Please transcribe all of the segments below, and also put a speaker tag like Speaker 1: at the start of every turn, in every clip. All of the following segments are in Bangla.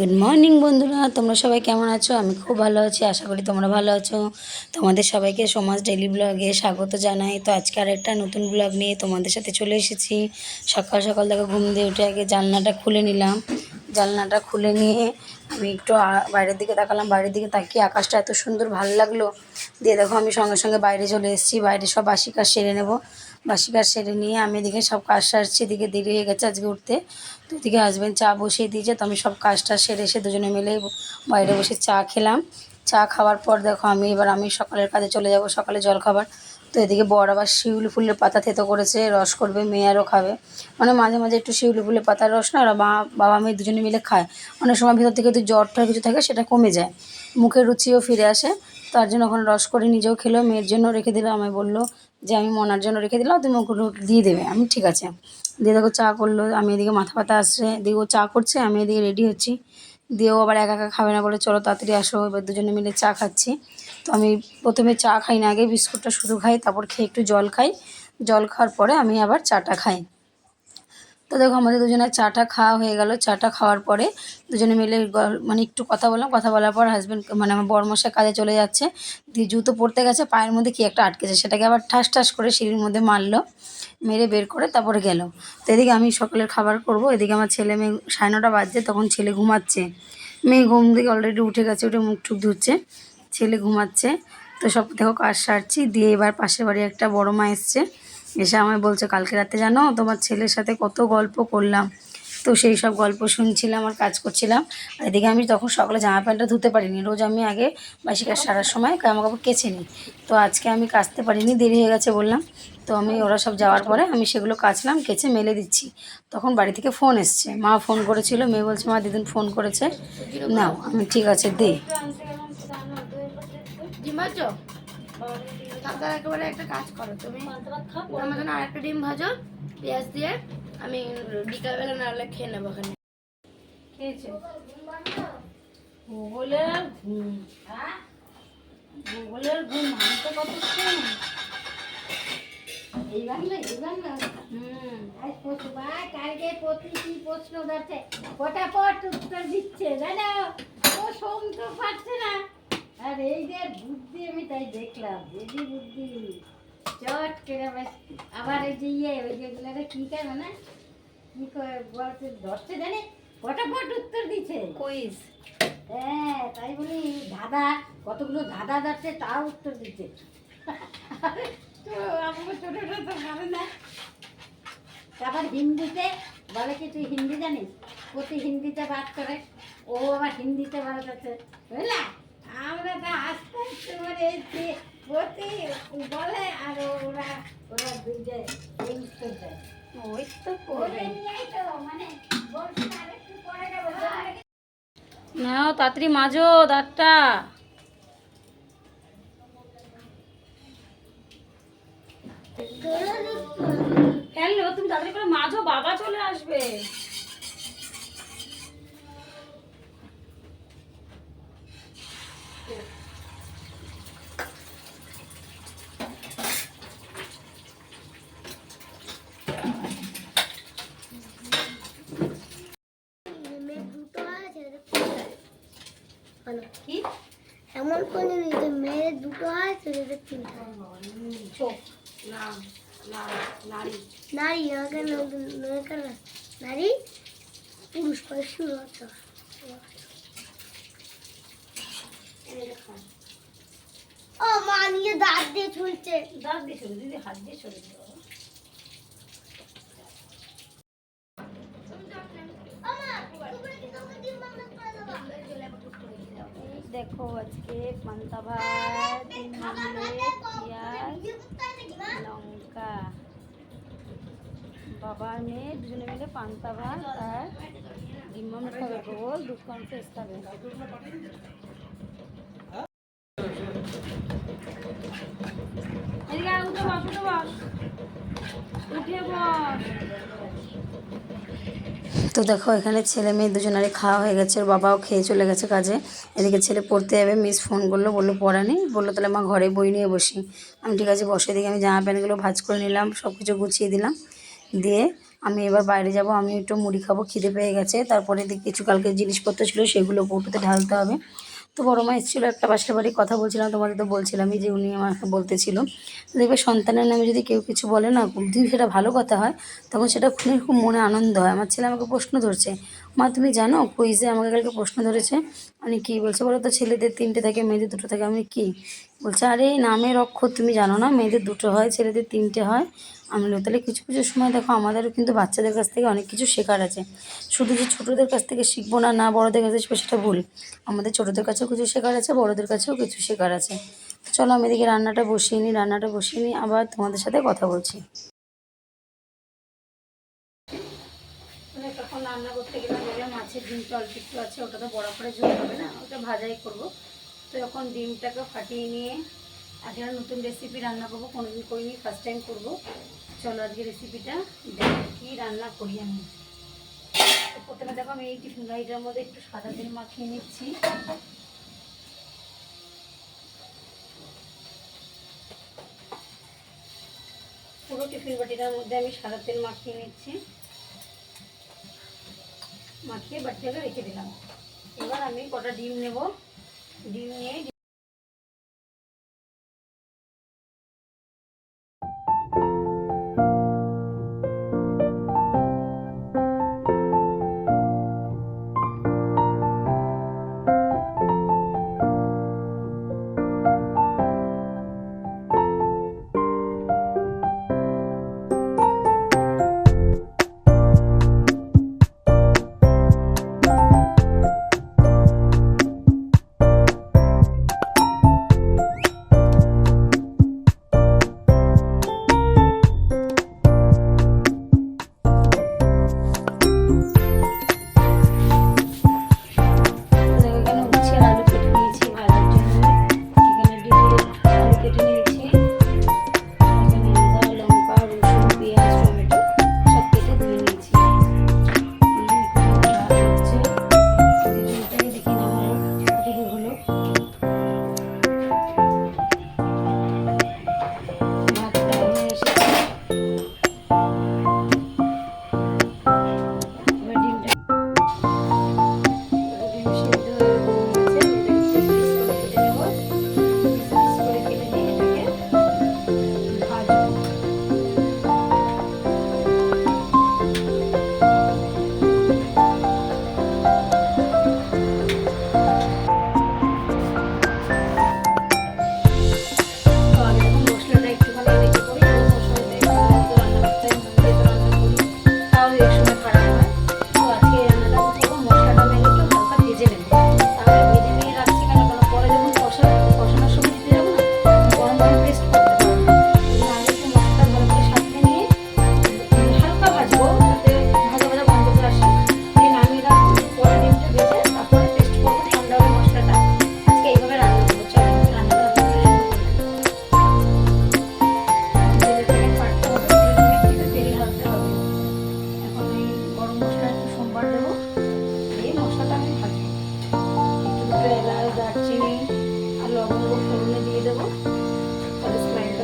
Speaker 1: গুড মর্নিং বন্ধুরা। তোমরা সবাই কেমন আছো? আমি খুব ভালো আছি, আশা করি তোমরা ভালো আছো। তোমাদের সবাইকে সমাজ ডেলি ব্লগে স্বাগত জানাই। তো আজকে আর একটা নতুন ব্লগ নিয়ে তোমাদের সাথে চলে এসেছি। সকাল সকাল দেখো, ঘুম দিয়ে উঠে আগে জানলাটা খুলে নিলাম। জানলাটা খুলে নিয়ে আমি একটু বাইরের দিকে তাকালাম। বাইরের দিকে তাকিয়ে আকাশটা এত সুন্দর ভালো লাগল। দিয়ে দেখো, আমি সঙ্গে সঙ্গে বাইরে চলে এসেছি। বাইরে সব বাসি কাজ সেরে নেব। বাসি কাজ সেরে নিয়ে আমি এদিকে সব কাজ সারছি। এদিকে দেরি হয়ে গেছে আজকে উঠতে। তো এদিকে হাজব্যান্ড চা বসিয়ে দিয়েছে। তো আমি সব কাজটা সেরে এসে দুজনে মিলে বাইরে বসে চা খেলাম। চা খাওয়ার পর দেখো, আমি এবার আমি সকালের কাজে চলে যাব। সকালে জল খাবার তো এদিকে বর আবার শিউলি ফুলের পাতা থেতো করেছে, রস করবে মেয়ে আরও খাবে। মানে মাঝে মাঝে একটু শিউলি ফুলের পাতার রস না, ওরা মা, বাবা, মেয়ে দুজনে মিলে খায়। অনেক সময় ভিতর থেকে যদি জ্বর টর কিছু থাকে, সেটা কমে যায়। মুখের রুচিও ফিরে আসে। তার জন্য ওখানে রস করে নিজেও খেলো, মেয়ের জন্য রেখে দিলাম আমায় বলল যে, আমি মনার জন্য রেখে দিলাম, তুমি ওগুলো দিয়ে দেবে। আমি, ঠিক আছে। দিয়ে দেখো চা করল, আমি এদিকে মাথা পাতা আসছে এদিকে ও চা করছে, আমি এদিকে রেডি হচ্ছি। দিয়েও আবার একা একা খাবে না বলে, চলো তাড়াতাড়ি আসো, এবার দুজনে মিলে চা খাচ্ছি। আমি প্রথমে চা খাই না, আগে বিস্কুটটা শুধু খাই, তারপর খেয়ে একটু জল খাই। জল খাওয়ার পরে আমি আবার চাটা খাই। তো দেখো আমাদের দুজনের চাটা খাওয়া হয়ে গেল। চাটা খাওয়ার পরে দুজনে মিলে মানে একটু কথা বললাম। কথা বলার পর হাজব্যান্ড মানে আমার বরমশাই কাজে চলে যাচ্ছে। দিয়ে জুতো পরতে গেছে, পায়ের মধ্যে কি একটা আটকেছে, সেটাকে আবার ঠাস ঠাস করে সিঁড়ির মধ্যে মারলো, মেরে বের করে তারপরে গেল। তো এদিকে আমি সকালের খাবার করব। এদিকে আমার ছেলে মেয়ে সাড়ে নটা বাজছে, তখন ছেলে ঘুমাচ্ছে। মেয়ে ঘুম থেকে অলরেডি উঠে গেছে, উঠে মুখ টুক ধুচ্ছে। ছেলে ঘুমাচ্ছে। তো সব দেখো কাজ সারছি। দিয়ে এবার পাশের বাড়ি একটা বড় মা এসছে। এসে আমায় বলছে, কালকে রাতে জানো, তোমার ছেলের সাথে কত গল্প করলাম। তো সেই সব গল্প শুনছিলাম আর কাজ করছিলাম। আর এদিকে আমি তখন সকালে জামা প্যান্টটা ধুতে পারিনি। রোজ আমি আগে বাসি কাজ সারার সময় জামা কাপড় কেচে নিই। তো আজকে আমি কাচতে পারিনি, দেরি হয়ে গেছে বললাম। তো আমি ওরা সব যাওয়ার পরে আমি সেগুলো কাচলাম, কেচে মেলে দিচ্ছি। তখন বাড়ি থেকে ফোন এসছে। মা ফোন করেছিল। মেয়ে বলছে, মা, দিদিন ফোন করেছে। নাও, আমি ঠিক আছে, দে।
Speaker 2: ডিম ভাজো? তারপর একেবারে একটা কাজ করো তুমি। আমার জন্য আর একটা ডিম ভাজো পেঁয়াজ দিয়ে আমি বিকালবেলা নাহলে খেয়ে নেব ওখানে।
Speaker 1: খেয়েছে? ভূগোলের ঘুম। ভূগোলের ঘুম ভাঙতে কতক্ষণ
Speaker 3: এই বাংলা এই বাংলা।
Speaker 1: হুম।
Speaker 3: আজ প্রতিবার কালকে প্রতিটি প্রশ্ন ধরছে? ফটাফট উত্তর দিচ্ছে জানো? ও না আর এই যে বুদ্ধি আমি তাই দেখলাম। বেশি বুদ্ধি চট করে আবার এই যে ইয়ে ওই যেগুলো কি করে না? কি করে বলছে ধরছে জানে? ফটাফট উত্তর দিচ্ছে
Speaker 1: কুইজ
Speaker 3: হ্যাঁ তাই বলি দাদা কতগুলো দাদা যাচ্ছে তাও উত্তর দিচ্ছে। তো আমাকে ছোটটা তো পারে না। তারপর হিন্দিতে বলে কি তুই হিন্দি জানিস? প্রতি হিন্দিতে বাদ করে। ও আবার হিন্দিতে বলে যাচ্ছে। বুঝলা? আমরা তো আস্তে আস্তে প্রতি বলে আর ওরা ওরা এই
Speaker 1: ওই তো
Speaker 3: তো মানে বলছি না, আরেকটু পরে যাব।
Speaker 1: নাও তাড়াতাড়ি মাজো দাঁতটা। হ্যালো তুমি তাড়াতাড়ি করে মাজো বাবা চলে আসবে কি
Speaker 4: কোনো নেই যে মেয়ের দুটো হয় ছেলেদের তিনটা।
Speaker 1: চোখ না না নারী
Speaker 4: নারী পুরুষ করে শুরু ও মা নিয়ে দাঁত দিয়ে ঝুলছে
Speaker 1: দাঁত দিয়ে চলে দিদি হাত দিয়ে চলে দিও এই দেখো আজকে পান্তা ভাত পেঁয়াজ লঙ্কা। বাবা আর মেয়ে দুজনে মিলে পান্তা ভাত আর ডিম আমলেট খাবে। গোল দুধ কনফ্লেক্স খাবে এদিকে আয়, উঠে বস উঠে বস উঠে বস তো দেখো, এখানে ছেলে মেয়ে দুজনারে খাওয়া হয়ে গেছে বাবাও খেয়ে চলে গেছে কাজে। এদিকে ছেলে পড়তে যাবে, মিস ফোন করল, বলল, পড়া নেই? বলল, তাহলে মা ঘরে বই নিয়ে বসি। আমি, ঠিক আছে, বসে। দিকে আমি জামা প্যান্টগুলো ভাজ করে নিলাম সব কিছু গুছিয়ে দিলাম। দিয়ে আমি এবার বাইরে যাব, আমি একটু মুড়ি খাব, খিদে পেয়ে গেছে। তারপরে কিছু কালকে জিনিসপত্র ছিল, সেগুলো কৌটোতে ঢালতে হবে। তো বড় মা এসেছিল একটা পাশের বাড়ি কথা বলছিলাম, তোমাদের তো বলছিলামই যে উনি আমাকে বলতেছিল। দেখবে সন্তানের নামে যদি কেউ কিছু বলে না যদি সেটা ভালো কথা হয়, তখন সেটা খুবই খুব মনে আনন্দ হয়। আমার ছেলে আমাকে প্রশ্ন ধরছে মা তুমি জানো কুইজে আমাকে কালকে প্রশ্ন ধরেছে আমি কি বলছে বলো তো ছেলেদের তিনটে থাকে মেয়েদের দুটো থাকে আমি কি? বলছে আরে নামের অক্ষর তুমি জানো না মেয়েদের দুটো হয় ছেলেদের তিনটে হয়। আমি বলি, তাহলে কিছু কিছু সময় দেখো আমাদেরও কিন্তু বাচ্চাদের কাছ থেকে অনেক কিছু শেখার আছে। শুধু যে ছোটোদের কাছ থেকে শিখব না না বড়োদের কাছে শিখব সেটা ভুল। আমাদের ছোটোদের কাছেও কিছু শেখার আছে বড়োদের কাছেও কিছু শেখার আছে। চলো আমি এদিকে রান্নাটা বসিয়ে নিই রান্নাটা বসিয়ে নিই আবার তোমাদের সাথে কথা বলছি মানে তখন রান্না করতে গেলাম দেখলাম মাছের ডিমটা অল্প একটু আছে ওটা তো বড় করে ঝোল হবে না, ওটা ভাজাই করব। তো এখন ডিমটাকে ফাটিয়ে নিয়ে আজকে নতুন রেসিপি রান্না করব, কোনোদিন করিনি ফার্স্ট টাইম করব। চলো আজকে রেসিপিটা দেখি কী রান্না করি আমি। প্রথমে দেখো আমি এই টিফিন লাইটার মধ্যে একটু সাদা তেল মাখিয়ে নিচ্ছি। পুরো টিফিন বাটিটার মধ্যে আমি সাদা তেল মাখিয়ে নিচ্ছি। মাখিয়ে বাটিটাকে রেখে দিলাম এবার আমি কটা ডিম নেব ডিম নিয়ে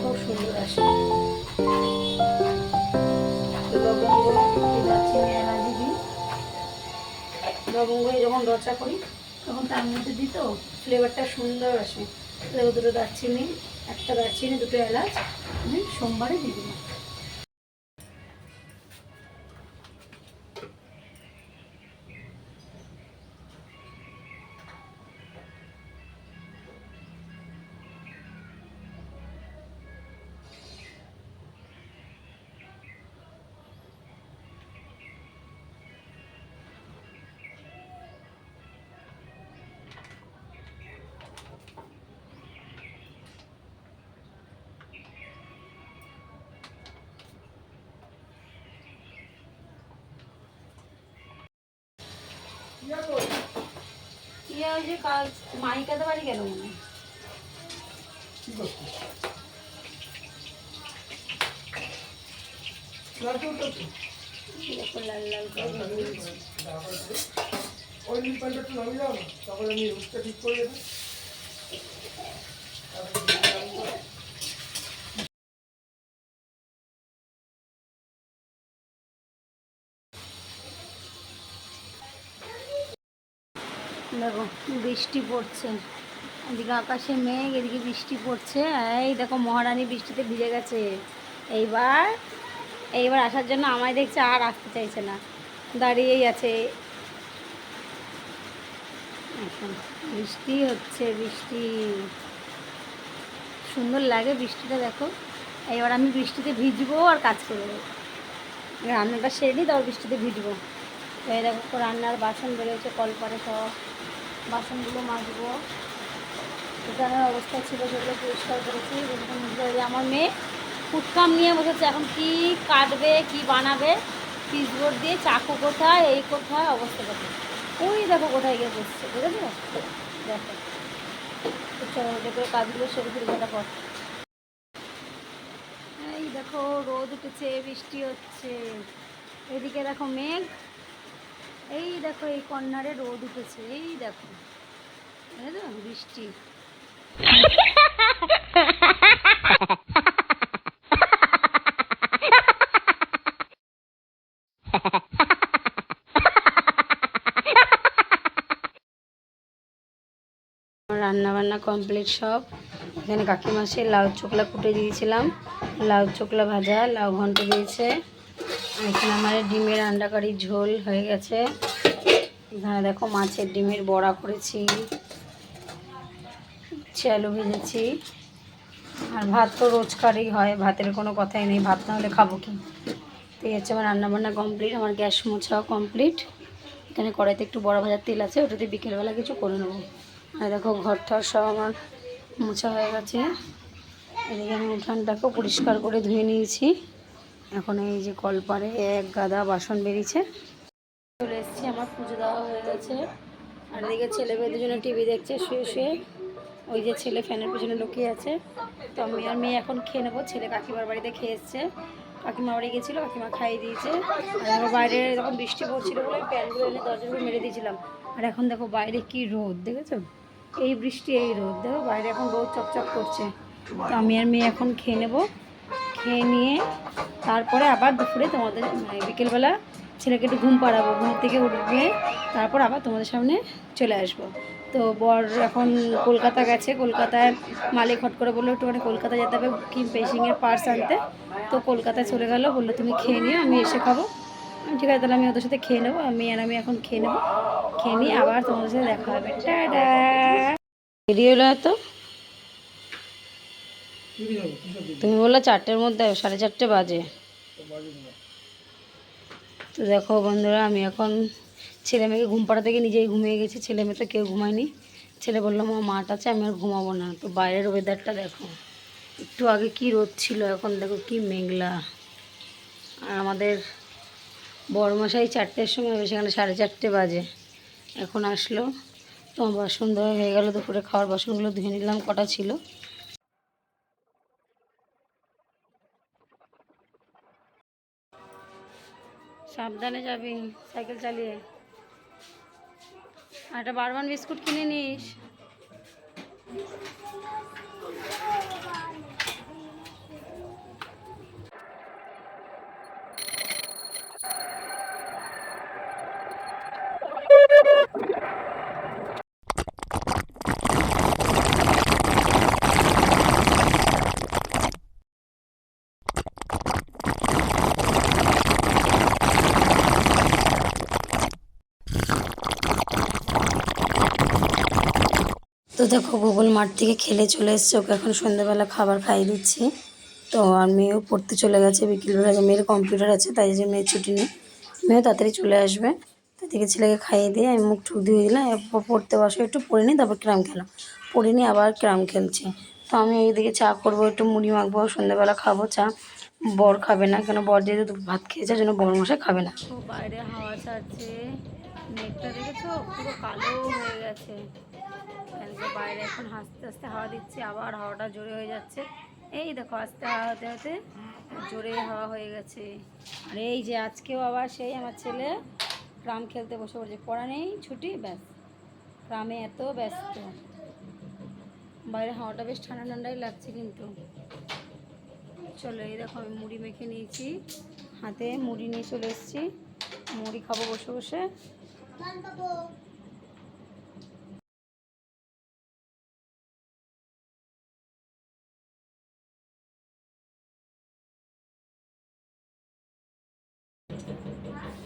Speaker 1: খুব সুন্দর আসে দারচিনি দিই যখন রচা করি তখন তার মধ্যে দিই তো ফ্লেভারটা সুন্দর আসে দুটো দারচিনি একটা দারচিনি, দুটো এলাচ, আমি সোমবারে দিয়ে দিলাম ইয়ে ওই যে কাজ মাইকাতে বাড়ি গেল মনে।
Speaker 5: ওই নীল প্যান্টটা একটু দাও তারপরে আমি রুটটা ঠিক করে দেবো।
Speaker 1: বৃষ্টি পড়ছে। এদিকে আকাশে মেঘ, এদিকে বৃষ্টি পড়ছে। এই দেখো মহারানী বৃষ্টিতে ভিজে গেছে। এইবার এইবার আসার জন্য আমায় দেখছে আর আসতে চাইছে না। দাঁড়িয়েই আছে। বৃষ্টি হচ্ছে, বৃষ্টি। সুন্দর লাগে বৃষ্টিটা, দেখো। এবার আমি বৃষ্টিতে ভিজবো আর কাজ করব। রান্নাটা সেরে নিই, তারপর বৃষ্টিতে ভিজবো। এই দেখো, রান্নার বাসন বেরোচ্ছে কলপারে সব। বাসনগুলো মাজবো। দোকানের অবস্থা ছিল সেগুলো পরিষ্কার করেছি। আমার মেয়ে ফুটকাম নিয়ে বসেছে। এখন কি কাটবে, কি বানাবে? পিসবোর্ড দিয়ে চাকু কোথায়, এই কোথায়, অবস্থা কোথায় ওই দেখো কোথায় গিয়ে বসছে, বুঝেছ? দেখো। তো চলো করে কাজগুলো সেরে ফিরে পর এই দেখো, রোদ উঠেছে, বৃষ্টি হচ্ছে। এদিকে দেখো মেঘ। এই দেখো, এই কর্নারে রোদ উঠেছে, এই দেখো। বৃষ্টি। রান্না বান্না কমপ্লিট সব। এখানে কাকিমা সে লাউ চোকলা কুটে দিয়েছিলাম। লাউ চোকলা ভাজা, লাউ ঘন্ট দিয়েছে। এখানে আমার ডিমের আন্ডা কারি ঝোল হয়ে গেছে। এখানে দেখো মাছের ডিমের বড়া করেছি আলু ভেজেছি। আর ভাত তো রোজকারই হয়, ভাতের কোনো কথাই নেই, ভাত না হলে খাব কি? তো এই হচ্ছে আমার রান্নাবান্না কমপ্লিট আমার গ্যাস মোছাও কমপ্লিট এখানে কড়াইতে একটু বড় ভাজার তেল আছে, ওটাতে বিকেলবেলা কিছু করে নেব। আর দেখো ঘর ঠর সব আমার মোছা হয়ে গেছে। এদিকে আমি উঠানটাকেও পরিষ্কার করে ধুয়ে নিয়েছি। এখন এই যে কলপারে এক গাদা বাসন বেরিয়েছে। চলে এসেছি, আমার পুজো দেওয়া হয়ে গেছে। আর এদিকে ছেলে মেয়ে দুজনে টিভি দেখছে, শুয়ে শুয়ে। ওই যে ছেলে ফ্যানের পিছনে লুকিয়ে আছে। তো আমি আর মেয়ে এখন খেয়ে নেব। ছেলে কাকিমার বাড়িতে খেয়ে এসছে। কাকিমা বাড়ি গেছিল, কাকিমা খাইয়ে দিয়েছে। আর আমার বাইরে এরকম বৃষ্টি পড়ছিল বলে প্যানগুলো এনে দরজাগুলো মেরে দিয়েছিলাম। আর এখন দেখো বাইরে কি রোদ, দেখেছ? এই বৃষ্টি, এই রোদ। দেখো বাইরে এখন রোদ চকচক করছে। তো আমি আর মেয়ে এখন খেয়ে নেব। খেয়ে নিয়ে তারপরে আবার দুপুরে তোমাদের মানে বিকেলবেলা ছেলেকে একটু ঘুম পাড়াবো, ঘুম থেকে উঠবে, তারপর আবার তোমাদের সামনে চলে আসব। তো বর এখন কলকাতা গেছে, কলকাতায় মালিক হট করে বলল, একটুখানি কলকাতা যেতে হবে কি পেশিংয়ের পার্স আনতে। তো কলকাতায় চলে গেলো, বলল, তুমি খেয়ে নিও, আমি এসে খাব। ঠিক আছে, তাহলে আমি ওদের সাথে খেয়ে নেব, আমি আর আমি এখন খেয়ে নেব। খেয়ে নিয়ে আবার তোমাদের সাথে দেখা হবে। টাটা! দেরি হলো এত? তুমি বললে চারটের মধ্যে, সাড়ে চারটে বাজে। তো দেখো বন্ধুরা, আমি এখন ছেলে মেয়েকে ঘুম পাড়া থেকে নিজেই ঘুমিয়ে গেছি। ছেলে মেয়ে তো কেউ ঘুমায়নি। ছেলে বলল, মা, মাঠ আছে, আমি আর ঘুমাবো না। তো বাইরের ওয়েদারটা দেখো। একটু আগে কি রোদ ছিল, এখন দেখো কি মেঘলা। আর আমাদের বড়মশাই চারটের সময় সেখানে সাড়ে চারটে বাজে। এখন আসলো। তো আমার বাসন ধোয়া হয়ে গেল, দুপুরে খাওয়ার বাসনগুলো ধুয়ে নিলাম, কটা ছিল। সাবধানে যাবি সাইকেল চালিয়ে। আর একটা বারবান বিস্কুট কিনে নিস। তো দেখো গুগল মাঠ থেকে খেলে চলে এসছে, ওকে এখন সন্ধ্যাবেলা খাবার খাইয়ে দিচ্ছি। তো আর মেয়েও পড়তে চলে গেছে, বিকেলবেলা মেয়ের কম্পিউটার আছে, তাই যে মেয়ের ছুটি নেই। মেয়েও তাড়াতাড়ি চলে আসবে। তাদেরকে ছেলেকে খাইয়ে দিয়ে আমি মুখ টুক ধুয়ে দিলাম, এরপর পড়তে বসে একটু পড়ে নিই, তারপর ক্রাম খেলাম। পড়ে নিয়ে আবার ক্রাম খেলছে। তো আমি এইদিকে চা করব, একটু মুড়ি মাখবো, সন্ধ্যাবেলা খাব চা। বর খাবে না, কেন বর যেহেতু ভাত খেয়েছে জন্য বর মশাই খাবে না। বাইরে হাওয়া ছাড়ছে মেঘটা দেখেছ? পুরো কালো হয়ে গেছে। ফ্যানকে বাইরে এখন হাসতে হাসতে হাওয়া দিচ্ছে, আবার হাওয়াটা জোরে হয়ে যাচ্ছে। এই দেখো আস্তে হাওয়া হতে হতে জোরে হাওয়া হয়ে গেছে। আর এই যে আজকেও আবার সেই আমার ছেলে গ্রাম খেলতে বসে পড়ছে। পড়া নেই, ছুটি, ব্যাস। গ্রামে এত ব্যস্ত। বাইরে হাওয়াটা বেশ ঠান্ডা ঠান্ডাই লাগছে কিন্তু। চলো, এই দেখো, আমি মুড়ি মেখে নিয়েছি। হাতে মুড়ি নিয়ে চলে এসেছি। মুড়ি খাব বসে বসে।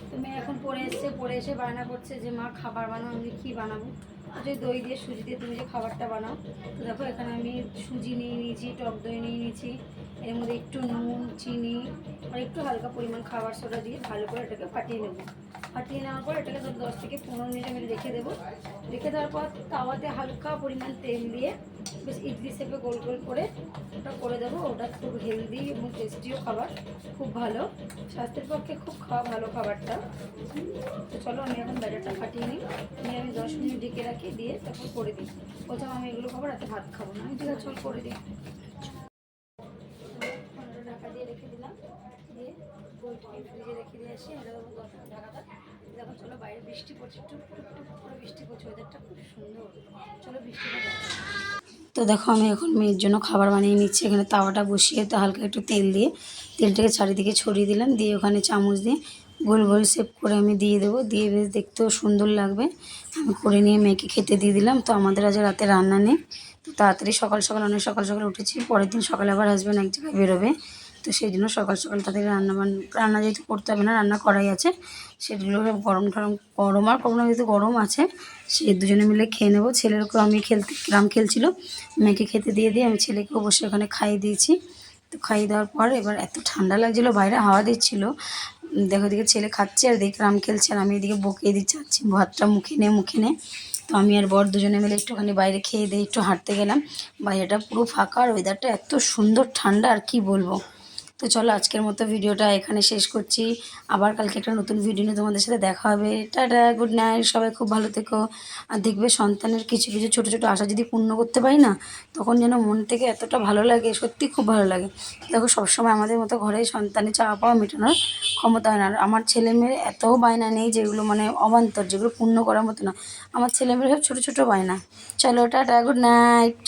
Speaker 1: তো মেয়ে এখন পড়ে এসছে, পড়ে এসে বায়না করছে যে, মা, খাবার বানাও, আমি কী বানাবো? যে দই দিয়ে সুজি দিয়ে তুমি যে খাবারটা বানাও, তো দেখো এখানে আমি সুজি নিয়ে নিয়েছি, টক দই নিয়ে নিয়েছি, এর মধ্যে একটু নুন, চিনি, আর একটু হালকা পরিমাণ খাবার সোডা দিয়ে ভালো করে এটাকে ফাটিয়ে নেব। ফাটিয়ে নেওয়ার পর এটাকে দশ থেকে পনেরো মিনিট আমি রেখে দেবো। রেখে দেওয়ার পর তাওয়াতে হালকা পরিমাণ তেল দিয়ে বেশ ইডলি শেপে গোল গোল করে ওটা করে দেবো। ওটা খুব হেলদি এবং টেস্টিও খাবার, খুব ভালো। স্বাস্থ্যের পক্ষে খুব খাওয়া ভালো খাবারটা। তো চলো আমি এখন ব্যাটারটা ফাটিয়ে নিই। নিয়ে আমি দশ মিনিট ঢেকে রাখি, দিয়ে তারপর করে দিই। বলছিলাম আমি এগুলো খাবার রাতে ভাত খাব না। আমি ঠিক আছে চল করে দিই। ঢাকা দিয়ে রেখে দিলাম। দিয়ে রেখে দিয়ে আসি দেবো দশ মিনিট ঢাকাটা দেখো চলো বাইরে বৃষ্টি পড়ছে টুক টুক করে বৃষ্টি পড়ছে ওয়েদারটা খুব সুন্দর। চলো বৃষ্টিটা তো দেখো, আমি এখন মেয়ের জন্য খাবার বানিয়ে নিচ্ছি। এখানে তাওয়াটা বসিয়ে তো হালকা একটু তেল দিয়ে, তেলটাকে চারিদিকে ছড়িয়ে দিলাম। দিয়ে ওখানে চামচ দিয়ে গোল গোল শেপ করে আমি দিয়ে দেবো। দিয়ে বেশ দেখতেও সুন্দর লাগবে। আমি করে নিয়ে মেয়েকে খেতে দিয়ে দিলাম। তো আমাদের আজ রাতে রান্না নেই। তো তাড়াতাড়ি সকাল সকাল, অনেক সকাল সকাল উঠেছি। পরের দিন সকালে আবার হাসবেন এক জায়গায় বেরোবে। তো সেই জন্য সকাল সকাল তাদের রান্না রান্না যেহেতু করতে হবে না, রান্না করাই আছে। সেগুলো গরম টরম গরম আর করব না যেহেতু গরম আছে, সে দুজনে মিলে খেয়ে নেব। ছেলেরকেও আমি খেলতে গ্রাম খেলছিল, মেয়েকে খেতে দিয়ে দিয়ে আমি ছেলেকেও বসে ওখানে খাইয়ে দিয়েছি। তো খাইয়ে দেওয়ার পর এবার এত ঠান্ডা লাগছিল, বাইরে হাওয়া দিচ্ছিল। দেখো দিকে ছেলে খাচ্ছে আর দেখে রাম খেলছে আর আমি এদিকে বকিয়ে দিচ্ছি যাচ্ছি ভাতটা মুখে নে মুখে নে। তো আমি আর বর দুজনে মিলে একটুখানি বাইরে খেয়ে দিয়ে একটু হাঁটতে গেলাম। বাইরেটা পুরো ফাঁকা আর ওয়েদারটা এত সুন্দর ঠান্ডা আর কি বলব। তো চলো আজকের মতো ভিডিওটা এখানে শেষ করছি। আবার কালকে একটা নতুন ভিডিও নিয়ে তোমাদের সাথে দেখা হবে। টাটা গুড নাইট সবাই খুব ভালো থেকো। আর দেখবে সন্তানের কিছু কিছু ছোটো ছোটো আশা যদি পূর্ণ করতে পারি না, তখন যেন মন থেকে এতটা ভালো লাগে, সত্যি খুব ভালো লাগে। দেখো, সবসময় আমাদের মতো ঘরে সন্তানের চাওয়া পাওয়া মেটানোর ক্ষমতা হয় না। আর আমার ছেলে মেয়ের এত বায়না নেই যেগুলো মানে অবান্তর, যেগুলো পূর্ণ করার মতো না। আমার ছেলে মেয়ের সব ছোটো ছোটো বায়না। চলো, টাটা গুড নাইট